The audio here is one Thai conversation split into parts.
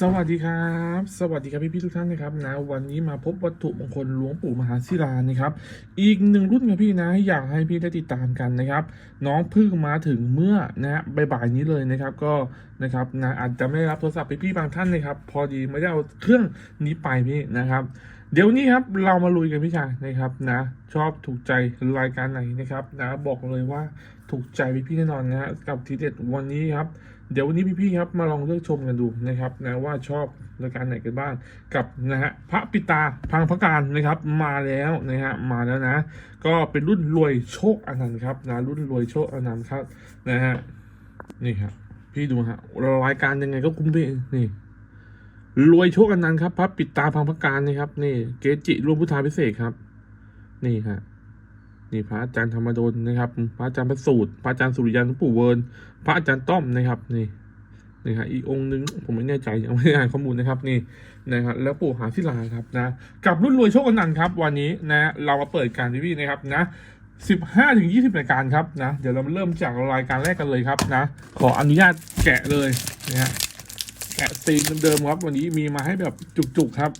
สวัสดีครับ สวัสดีครับพี่พี่ๆทุกท่านนะครับนะวันนี้มาพบวัตถุมงคลหลวงปู่มหาศิลานะครับอีกหนึ่งรุ่นครับพี่นะอยากให้พี่ได้ติดตามกันนะครับน้องพึ่งมาถึงเมื่อนะบ่ายๆนี้เลยนะครับก็นะครับนะอาจจะไม่ได้รับโทรศัพท์พี่พี่ๆบางท่านนะครับพอดีไม่ได้เอาเครื่องนี้ไปพี่นะครับ เดี๋ยวนี้ครับเรามาลุยกันพี่ชายนะครับนะ ชอบถูกใจรายการไหนนะครับนะบอกเลยว่าถูกใจพี่พี่ๆแน่นอนนะฮะกับทีเด็ดวันนี้ครับเดี๋ยววันนี้พี่ๆครับมาลองเลือกชมกันดูนะครับนะว่าชอบรายการไหนกันบ้างกับนะฮะพระปิตาพังพระการนะครับมาแล้วนะฮะมาแล้วนะ ก็เป็นรุ่นรวยโชคอนันต์ครับนะรุ่นรวยโชคอนันต์ครับนะฮะนี่ครับพี่ดูฮะรายการยังไงก็คุ้มพี่นี่ รวยโชคอนันต์ครับพระปิดตาพังพระการนะครับ นี่ เกจิรวมพุทธาพิเศษครับ นี่ฮะนี่พระอาจารย์ธรรมดลนะครับ พระอาจารย์ประสูตร พระอาจารย์สุริยันหลวงปู่เวิร์นพระอาจารย์ต้อมนะครับ นี่นี่ฮะอีกองค์นึงผมไม่แน่ใจยังไม่ได้อ่านข้อมูลนะครับ นี่นะครับแล้วปู่หาศิลาครับนะกับรุ่นรวยโชคอนันต์ครับ วันนี้นะเรามาเปิดการทีวีนะครับนะสิบห้าถึงยี่สิบรายการครับนะ เดี๋ยวเรามาเริ่มจากรายการแรกกันเลยครับนะ ขออนุญาตแกะเลยนะฮะะซีนเดิมๆครับ วันนี้มีมาให้แบบจุกๆครับ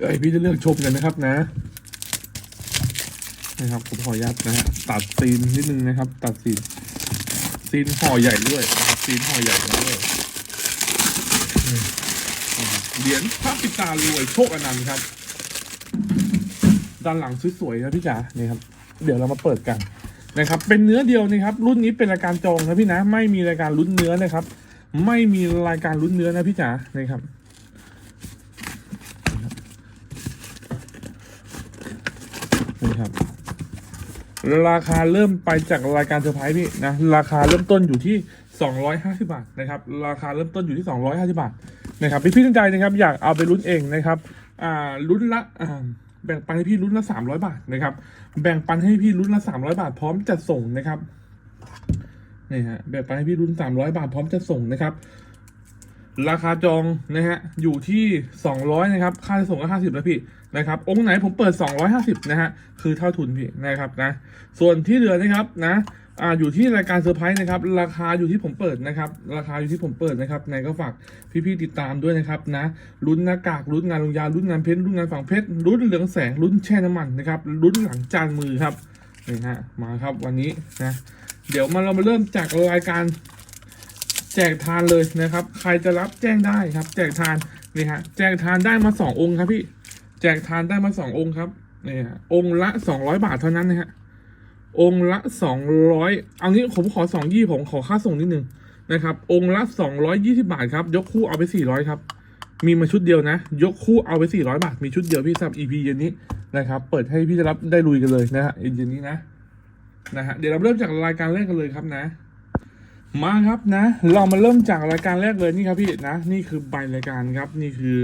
เอ้ยพี่จะเลือกชมกันนะครับนะนะครับผมขออนุญาตนะฮะตัดซีนนิดนึงนะครับ ตัดซีนซีนห่อใหญ่ด้วยนะครับซีนห่อใหญ่ด้วยเหรียญพระปิตารวยโชคอนันต์ครับ ด้านหลังสวยๆนะพี่จ๋านี่ครับ เดี๋ยวเรามาเปิดกันนะครับ เป็นเนื้อเดียวนะครับ รุ่นนี้เป็นรายการจองนะพี่นะ ไม่มีรายการลุ้นเนื้อนะครับ ไม่มีรายการลุ้นเนื้อนะพี่จ๋านะครับนี่ครับ ราคาเริ่มไปจากรายการเซอร์ไพรส์พี่นะ ราคาเริ่มต้นอยู่ที่ 250 บาทนะครับ ราคาเริ่มต้นอยู่ที่ 250 บาทนะครับ พี่พี่สนใจนะครับอยากเอาไปลุ้นเองนะครับ อ่าลุ้นละอ่าแบ่งปันให้พี่ลุ้นละ 300 บาทนะครับ แบ่งปันให้พี่ลุ้นละ 300 บาทพร้อมจัดส่งนะครับ นี่ฮะแบ่งปันให้พี่ลุ้น300บาทพร้อมจัดส่งนะครับ ราคาจองนะฮะอยู่ที่200นะครับ ค่าส่งก็50แล้วพี่นะครับ องค์ไหนผมเปิด250นะฮะคือเท่าทุนพี่นะครับนะ ส่วนที่เหลือนะครับนะอ่าอยู่ที่รายการเซอร์ไพรส์นะครับ ราคาอยู่ที่ผมเปิดนะครับ ราคาอยู่ที่ผมเปิดนะครับไหนก็ฝากพี่ๆติดตามด้วยนะครับนะลุ้นหน้ากากลุ้นงานลงยาลุ้นงานเพชรลุ้นงานฝังเพชรลุ้นเหลืองแสงลุ้นแช่น้ำมันนะครับลุ้นหลังจานมือครับนี่ฮะมาครับวันนี้นะ เดี๋ยวมาเรามาเริ่มจากรายการแจกทานเลยนะครับ ใครจะรับแจ้งได้ครับ แจกทานนี่ฮะแจกทานได้มาสององค์ครับพี่ แจกทานได้มาสององค์ครับนี่ฮะองค์ละสองร้อยบาทเท่านั้นนะฮะองค์ละสองร้อยเอางี้ผมขอสองยี่ผมขอค่าส่งนิดนึงนะครับ องค์ละสองร้อยยี่สิบาทครับ ยกคู่เอาไปสี่ร้อยครับ มีมาชุดเดียวนะ ยกคู่เอาไปสี่ร้อยบาท มีชุดเดียวพี่สำหรับ EP เย็นนี้นะครับ เปิดให้พี่จะรับได้ลุยกันเลยนะฮะเย็นนี้นะ นะฮะเดี๋ยวเราเริ่มจากรายการแรกกันเลยครับนะ มาครับนะ เรามาเริ่มจากรายการแรกเลยนี่ครับพี่นะ นี่คือใบรายการครับ นี่คือ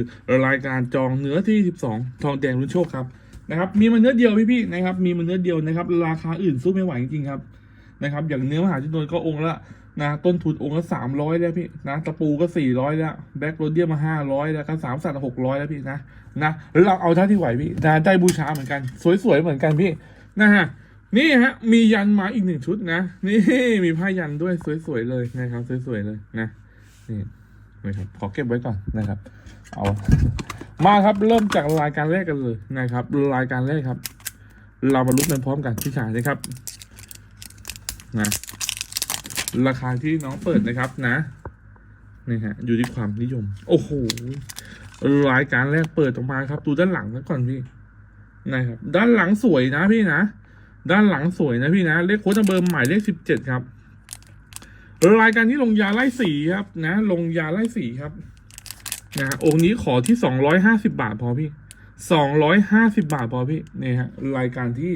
รายการจองเนื้อที่ 12 ทองแดงรุ่นโชคครับนะครับมีมาเนื้อเดียวพี่พี่ๆนะครับ มีมาเนื้อเดียวนะครับ ราคาอื่นสู้ไม่ไหวจริงๆครับนะครับ อย่างเนื้อมหาจุนนก็องค์ละนะต้นทุนองค์ละสามร้อยแล้วพี่นะตะปูก็สี่ร้อยแล้วแบ็คโรเดียมมาห้าร้อยแล้วก็สามสัตว์หกร้อยแล้วพี่นะนะเราเอาเท่าที่ไหวพี่นะได้บูชาเหมือนกัน สวยๆเหมือนกันพี่นะฮะ นี่ฮะ มียันมาอีกหนึ่งชุดนะ นี่มีผ้ายันด้วยสวยๆเลยนะครับ สวยๆเลยนะ นี่นะครับขอเก็บไว้ก่อนนะครับ เอา มาครับเริ่มจากรายการแรกกันเลยนะครับ รายการแรกครับ เรามาลุ้นกันพร้อมกันพี่ชายนะครับ นะ ราคาที่น้องเปิดนะครับนะนี่ฮะอยู่ที่ความนิยม โอ้โหรายการแรกเปิดออกมาครับ ดูด้านหลังกันก่อนพี่นะครับ ด้านหลังสวยนะพี่นะ ด้านหลังสวยนะพี่นะ เลขโค้ดเบอร์หมายเลขสิบเจ็ดครับรายการที่ลงยาไล่สีครับ นะ ลงยาไล่สีครับ นะองค์นี้ขอที่สองร้อยห้าสิบาทพอพี่สองร้อยห้าสิบาทพอพี่เนี่ยฮะรายการที่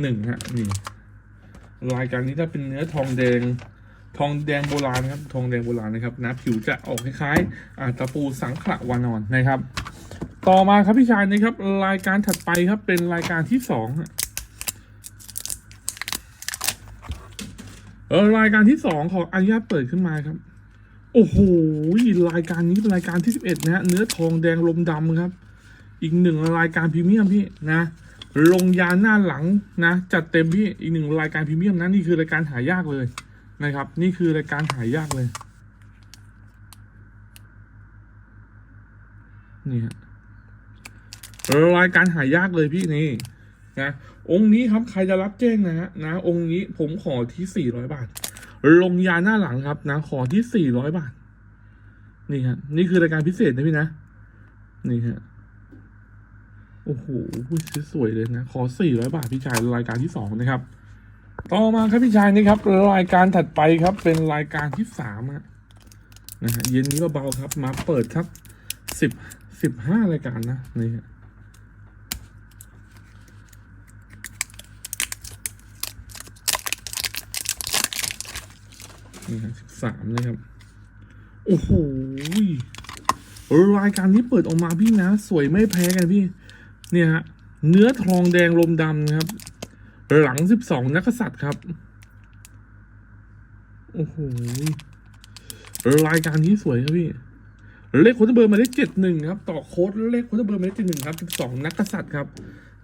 หนึ่งฮะนี่รายการนี้ถ้าเป็นเนื้อทองแดง ทองแดงโบราณครับ ทองแดงโบราณนะครับ นะ ผิวจะออกคล้ายๆอาตะปูสังขละวานอนนะครับ ต่อมาครับพี่ชายนะครับ รายการถัดไปครับเป็นรายการที่สองฮะ เออรายการที่สองขออนุญาตเปิดขึ้นมาครับ โอ้โหรายการนี้เป็นรายการที่สิบเอ็ดนะฮะเนื้อทองแดงลมดำครับ อีกหนึ่งรายการพรีเมียมพี่นะ ลงยาหน้าหลังนะ จัดเต็มพี่อีกหนึ่งรายการพรีเมียมนะนี่คือรายการหายากเลยนะครับ นี่คือรายการหายากเลยนี่ฮะรายการหายากเลยพี่นี่ นะองค์นี้ครับใครจะรับแจ้งนะฮะนะองค์นี้ผมขอที่สี่ร้อยบาท ลงยาหน้าหลังครับ นะ ขอที่สี่ร้อยบาท นี่ฮะนี่คือรายการพิเศษนะพี่นะ นี่ฮะโอ้โหสวยเลยนะ ขอสี่ร้อยบาทพี่ชายรายการที่สองนะครับ ต่อมาครับพี่ชายนี่ครับรายการถัดไปครับ เป็นรายการที่สามนะฮะเย็นนี้เบาๆครับ มาเปิดครับสิบสิบห้ารายการนะนี่ฮะ นี่ฮะสิบสามนะครับ โอ้โหรายการนี้เปิดออกมาพี่นะ สวยไม่แพ้กันพี่ เนี่ยฮะ เนื้อทองแดงลมดำนะครับ หลังสิบสองนักษัตริย์ครับ โอ้โหรายการนี้สวยครับพี่ เลขโค้ดเบอร์มาเลขเจ็ดหนึ่งครับ ต่อโค้ดเลขโค้ดเบอร์มาเลขเจ็ดหนึ่งครับสิบสองนักกษัตริย์ครับ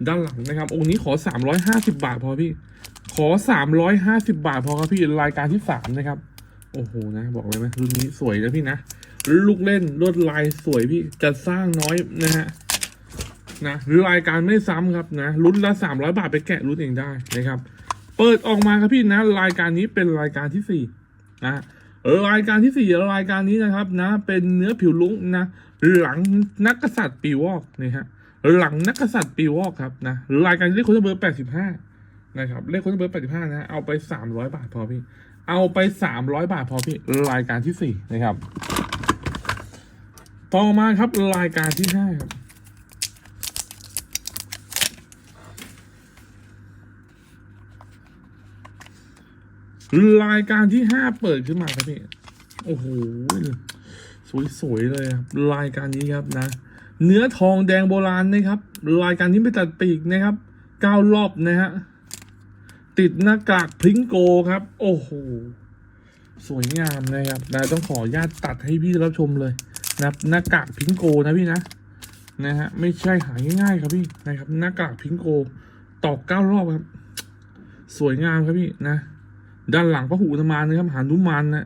ด้านหลังนะครับ องค์นี้ขอสามร้อยห้าสิบาทพอพี่ ขอสามร้อยห้าสิบาทพอครับพี่ รายการที่สามนะครับ โอ้โหนะบอกเลยไหมรุ่นนี้สวยนะพี่นะลูกเล่นลวดลายสวยพี่จะสร้างน้อยนะฮะนะรายการไม่ซ้ำครับนะรุ่นละสามร้อยบาทไปแกะรุ่นเองได้นะครับ เปิดออกมาครับพี่นะ รายการนี้เป็นรายการที่สี่นะรายการที่สี่รายการนี้นะครับนะ เป็นเนื้อผิวลุ้งนะหลังนักกษัตริย์ปีวอกนี่ฮะหลังนักกษัตริย์ปีวอกครับนะรายการเลขคนเบอร์แปดสิบห้านะครับเลขคนเบอร์แปดสิบห้านะเอาไปสามร้อยบาทพอพี่ เอาไปสามร้อยบาทพอพี่รายการที่สี่นะครับ ต่อมาครับรายการที่ห้าครับ รายการที่ห้าเปิดขึ้นมาครับพี่ โอ้โห สวย ๆ เลยครับ รายการนี้ครับนะ เนื้อทองแดงโบราณนะครับ รายการนี้ไม่ตัดปีกนะครับเก้ารอบนะฮะ ติดหน้ากากพริ้งโกครับ โอ้โห สวยงามนะครับนะต้องขออนุญาตตัดให้พี่รับชมเลยนะหน้ากากพิงโกนะพี่นะนะฮะไม่ใช่หาง่ายๆครับพี่นะครับหน้ากากพิงโกตอกเก้ารอบครับ สวยงามครับพี่นะ ด้านหลังพระหูธมานนะครับหานุมานนะ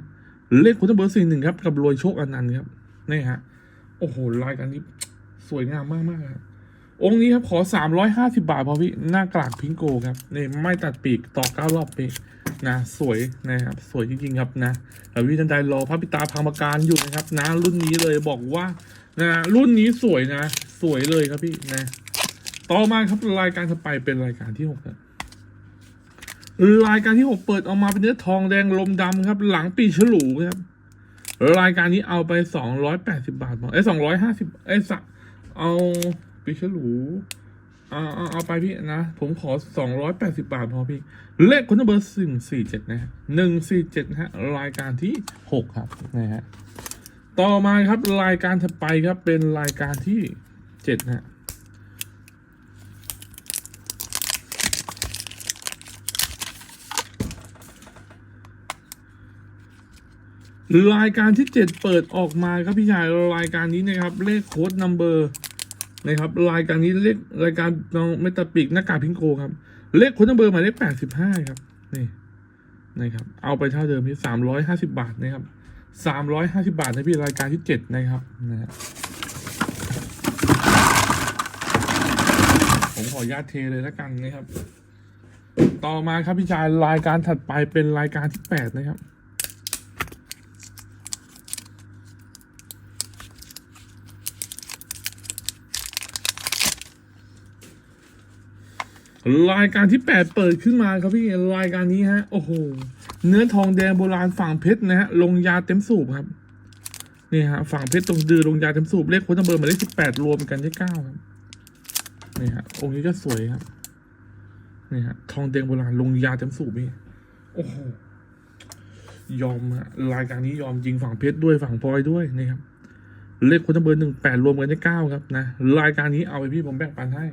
เลขคุณเบอร์สี่หนึ่งครับ กับรวยโชคอนันต์ครับนี่ฮะโอ้โหลายกันนี้สวยงามมากมากๆครับ องค์นี้ครับขอสามร้อยห้าสิบาทพอพี่หน้ากลากพิงโกครับนี่ไม่ตัดปีกต่อเก้ารอบปีนะสวยนะครับสวยจริงๆครับนะแต่พี่ทันใจรอพระปิตาพังประการอยู่นะครับนะรุ่นนี้เลยบอกว่านะรุ่นนี้สวยนะ สวยเลยครับพี่นะ ต่อมาครับรายการถัดไปเป็นรายการที่หกครับรายการที่หกเปิดออกมาเป็นเนื้อทองแดงลมดำครับ หลังปีฉลูครับ รายการนี้เอาไปสองร้อยแปดสิบาทพอเอ้สองร้อยห้าสิบเอ้สะเอา ปีฉลูเอาเอาเอาไปพี่นะ ผมขอสองร้อยแปดสิบาทพอพี่ เลขคนเบอร์หนึ่งสี่เจ็ดนะฮะหนึ่งสี่เจ็ดฮะ รายการที่หกครับนะฮะต่อมาครับรายการถัดไปครับเป็นรายการที่เจ็ดฮะรายการที่เจ็ดเปิดออกมาครับพี่ชายรายการนี้นะครับ เลขโค้ดนัมเบอร์ นะครับ รายการนี้เลขรายการน้องเมตาปิกหน้ากากพิงโกครับ เลขค้ดนัมเบอร์หมายเลขแปดสิบห้าครับนี่นะครับ เอาไปเท่าเดิมที่สามร้อยห้าสิบาทนะครับสามร้อยห้าสิบาทในพี่รายการที่เจ็ดนะครับนะฮะผมขอญาตเทเลยแล้วกันนะครับ ต่อมาครับพี่ชายรายการถัดไปเป็นรายการที่แปดนะครับ รายการที่แปดเปิดขึ้นมาครับพี่รายการนี้ฮะ โอ้โห เนื้อทองแดงโบราณฝั่งเพชรนะฮะ ลงยาเต็มสูบครับ นี่ฮะ ฝั่งเพชรตรงดือลงยาเต็มสูบเลขโค้ดนัมเบอร์มาเลขสิบแปดรวมกันได้เก้าครับ นี่ฮะ องค์นี้ก็สวยครับ นี่ฮะ ทองแดงโบราณลงยาเต็มสูบพี่ โอ้โห ยอมฮะ รายการนี้ยอมจริงฝั่งเพชรด้วยฝั่งพลอยด้วยนี่ครับ เลขโค้ดนัมเบอร์หนึ่งแปดรวมกันได้เก้าครับนะ รายการนี้เอาไปพี่ผมแบ่งปันให้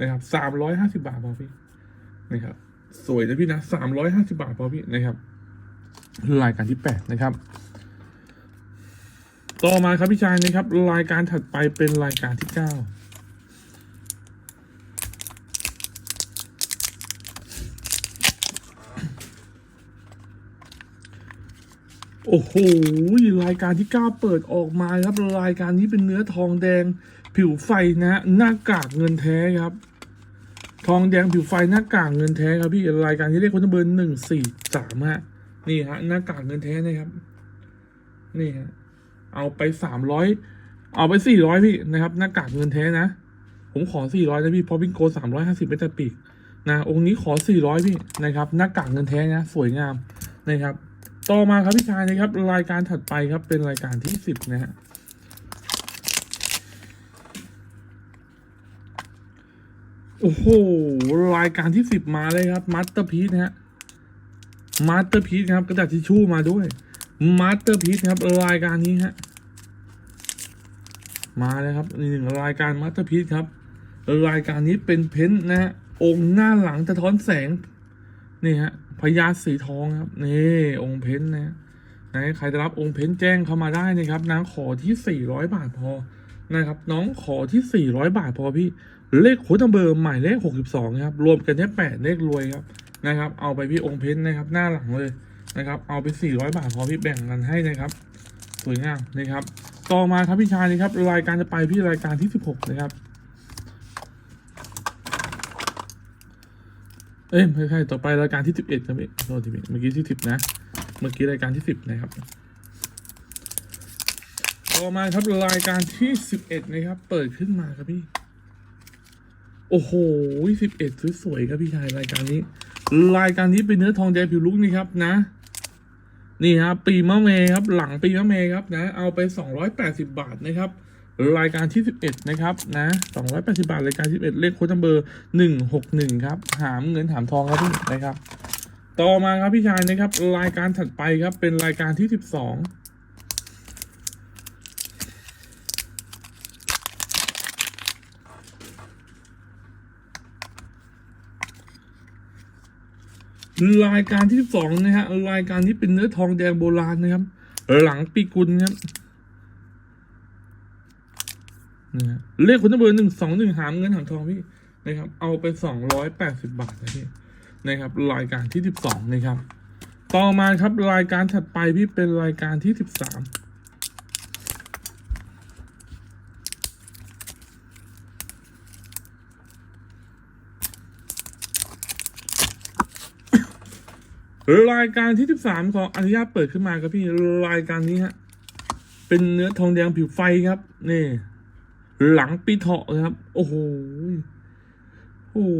นะครับสามร้อยห้าสิบาทพอพี่นะครับ สวยนะพี่นะสามร้อยห้าสิบาทพอพี่นะครับรายการที่แปดนะครับ ต่อมาครับพี่ชายนะครับ รายการถัดไปเป็นรายการที่เก้าโอ้โหรายการที่เก้าเปิดออกมาครับรายการนี้เป็นเนื้อทองแดง ผิวไฟนะฮะหน้ากากเงินแท้ครับ ทองแดงผิวไฟหน้ากากเงินแท้ครับพี่รายการที่เลขคนเบอร์หนึ่งสี่สามฮะนี่ฮะหน้ากากเงินแท้นะครับ นี่ฮะเอาไปสามร้อยเอาไปสี่ร้อยพี่นะครับ หน้ากากเงินแท้นะผมขอสี่ร้อยนะพี่เพราะวิ่งโกสามร้อยห้าสิบเป็นแต่ปีกนะองค์นี้ขอสี่ร้อยพี่นะครับหน้ากากเงินแท้นะสวยงามนะครับ ต่อมาครับพี่ชายนะครับ รายการถัดไปครับเป็นรายการที่สิบนะฮะ โอ้โห รายการที่สิบมาเลยครับมาสเตอร์พีซนะฮะมาสเตอร์พีซครับกระดาษทิชชู่มาด้วยมาสเตอร์พีซครับรายการนี้ฮะมาเลยครับหนึ่งรายการมาสเตอร์พีซครับ รายการนี้เป็นเพ้นนะฮะองค์หน้าหลังสะท้อนแสงนี่ฮะพญาสีทองครับนี่องค์เพ้นนะฮะไหนใครจะรับองค์เพ้นแจ้งเข้ามาได้นะครับนางขอที่400บาทพอนะครับ น้องขอที่400บาทพอพี่ เลขโค้ดนัมเบอร์หมายเลข 62ครับรวมกันแค่8เลขรวยครับนะครับ เอาไปพี่องค์เพ้นท์นะครับ หน้าหลังเลยนะครับ เอาไป 400 บาทพอพี่แบ่งกันให้นะครับ สวยงามนะครับ ต่อมาครับพี่ชายนะครับ รายการจะไปพี่รายการที่ 16 นะครับ เอ้ยไม่ใช่ต่อไปรายการที่สิบเอ็ดครับพี่โทษทีพี่เมื่อกี้ที่สิบนะ เมื่อกี้รายการที่สิบนะครับต่อมาครับรายการที่สิบเอ็ดนะครับ เปิดขึ้นมาครับพี่ โอ้โหสิบเอ็ดสวยๆครับพี่ชายรายการนี้ รายการนี้เป็นเนื้อทองแดงผิวลุกนี่ครับนะ นี่ครับ ปีมะเมครับ หลังปีมะเมครับนะ เอาไปสองร้อยแปดสิบาทนะครับ รายการที่11นะครับนะ280บาท รายการ11เอ็ดเลขโค้ดนัมเบอร์161ครับ หามเงินหามทองครับพี่นะครับ ต่อมาครับพี่ชายนะครับ รายการถัดไปครับเป็นรายการที่12 รายการที่สองนะฮะรายการนี้เป็นเนื้อทองแดงโบราณนะครับ หลังปีกุลครับนะฮะเลขคนเบอร์หนึ่งสองหนึ่งหามเงินหามทองพี่นะครับ เอาไปสองร้อยแปดสิบบาทนะพี่นะครับ รายการที่สิบสองนะครับ ต่อมาครับรายการถัดไปพี่เป็นรายการที่สิบสาม รายการที่สิบสามขออนุญาตเปิดขึ้นมาครับพี่รายการนี้ฮะเป็นเนื้อทองแดงผิวไฟครับ นี่ หลังปีเถาะครับ โอ้โหโอ้โห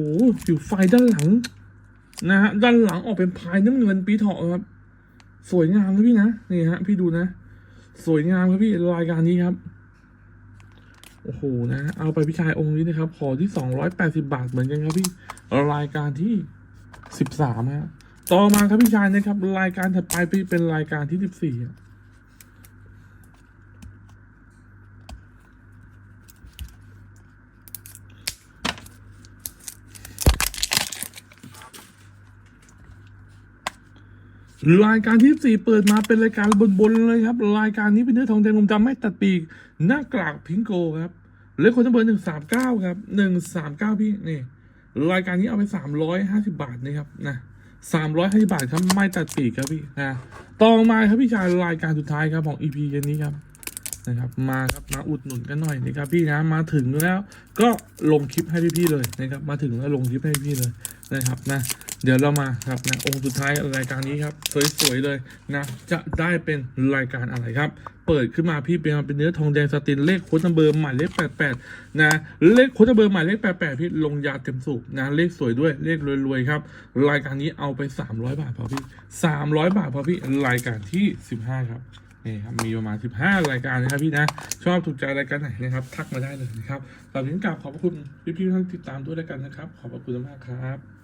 ผิวไฟด้านหลัง นะฮะด้านหลังออกเป็นพายน้ำเงินปีเถาะครับ สวยงามครับพี่นะนี่ฮะ พี่ดูนะ สวยงามครับพี่รายการนี้ครับโอ้โหนะเอาไปพี่ชายองค์นี้นะครับขอที่สองร้อยแปดสิบาทเหมือนกันครับพี่รายการที่สิบสามฮะ ต่อมาครับพี่ชายนะครับ รายการถัดไปเป็นรายการที่สิบสี่รายการที่สี่เปิดมาเป็นรายการบนๆเลยครับ รายการนี้เป็นเนื้อทองแดงลมดำไม่ตัดปีกหน้ากากพิงโกครับเลขคนทั้งเบอร์หนึ่งสามเก้าครับหนึ่งสามเก้าพี่นี่รายการนี้เอาไปสามร้อยห้าสิบาทนะครับนะ สามร้อยห้าสิบาทครับไม่ตัดปีกครับพี่นะต่อมาครับพี่ชายรายการสุดท้ายครับของ EP เย็นนี้ครับนะครับมาครับมาอุดหนุนกันหน่อยนะครับพี่นะมาถึงแล้ว ก็ลงคลิปให้พี่ๆเลยนะครับมาถึงแล้วลงคลิปให้พี่เลยนะครับนะ เดี๋ยวเรามาครับนะองค์สุดท้ายรายการนี้ครับสวยๆเลยนะจะได้เป็นรายการอะไรครับ เปิดขึ้นมาพี่เป็นเป็นเนื้อทองแดงสตินเลขโค้ดนัมเบอร์หมายเลข 88 นะเลขโค้ดนัมเบอร์หมายเลข 88 พี่ลงยาเต็มสูบนะเลขสวยด้วยเลขรวยๆครับ รายการนี้เอาไป 300 บาทพอพี่ 300 บาทพอพี่รายการที่ 15 ครับนี่ครับมีประมาณ 15 รายการนะครับพี่นะ ชอบถูกใจรายการไหนนะครับ ทักมาได้เลยนะครับตอนนี้กราบขอบพระคุณพี่ๆท่านติดตามด้วยแล้วกันนะครับ ขอบพระคุณมากครับ